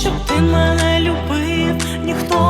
щоб ти мене любив, ніхто.